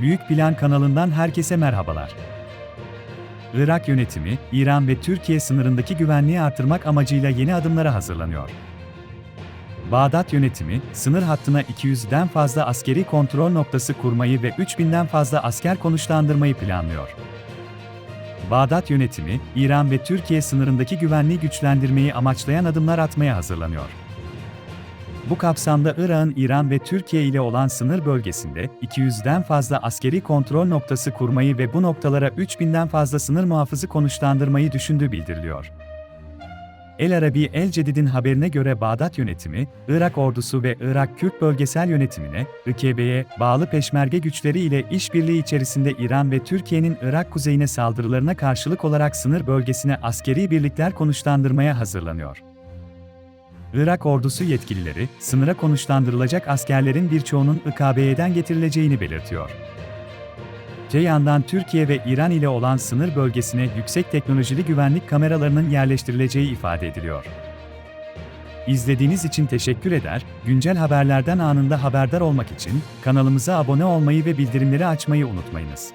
Büyük Plan kanalından herkese merhabalar. Irak yönetimi, İran ve Türkiye sınırındaki güvenliği artırmak amacıyla yeni adımlara hazırlanıyor. Bağdat yönetimi, sınır hattına 200'den fazla askeri kontrol noktası kurmayı ve 3000'den fazla asker konuşlandırmayı planlıyor. Bağdat yönetimi, İran ve Türkiye sınırındaki güvenliği güçlendirmeyi amaçlayan adımlar atmaya hazırlanıyor. Bu kapsamda Irak'ın İran ve Türkiye ile olan sınır bölgesinde 200'den fazla askeri kontrol noktası kurmayı ve bu noktalara 3000'den fazla sınır muhafızı konuşlandırmayı düşündüğü bildiriliyor. El Arabi El Cedid'in haberine göre Bağdat yönetimi, Irak ordusu ve Irak Kürt bölgesel yönetimine, IKB'ye bağlı peşmerge güçleri ile işbirliği içerisinde İran ve Türkiye'nin Irak kuzeyine saldırılarına karşılık olarak sınır bölgesine askeri birlikler konuşlandırmaya hazırlanıyor. Irak ordusu yetkilileri, sınıra konuşlandırılacak askerlerin birçoğunun IKB'den getirileceğini belirtiyor. Öte yandan Türkiye ve İran ile olan sınır bölgesine yüksek teknolojili güvenlik kameralarının yerleştirileceği ifade ediliyor. İzlediğiniz için teşekkür eder, güncel haberlerden anında haberdar olmak için kanalımıza abone olmayı ve bildirimleri açmayı unutmayınız.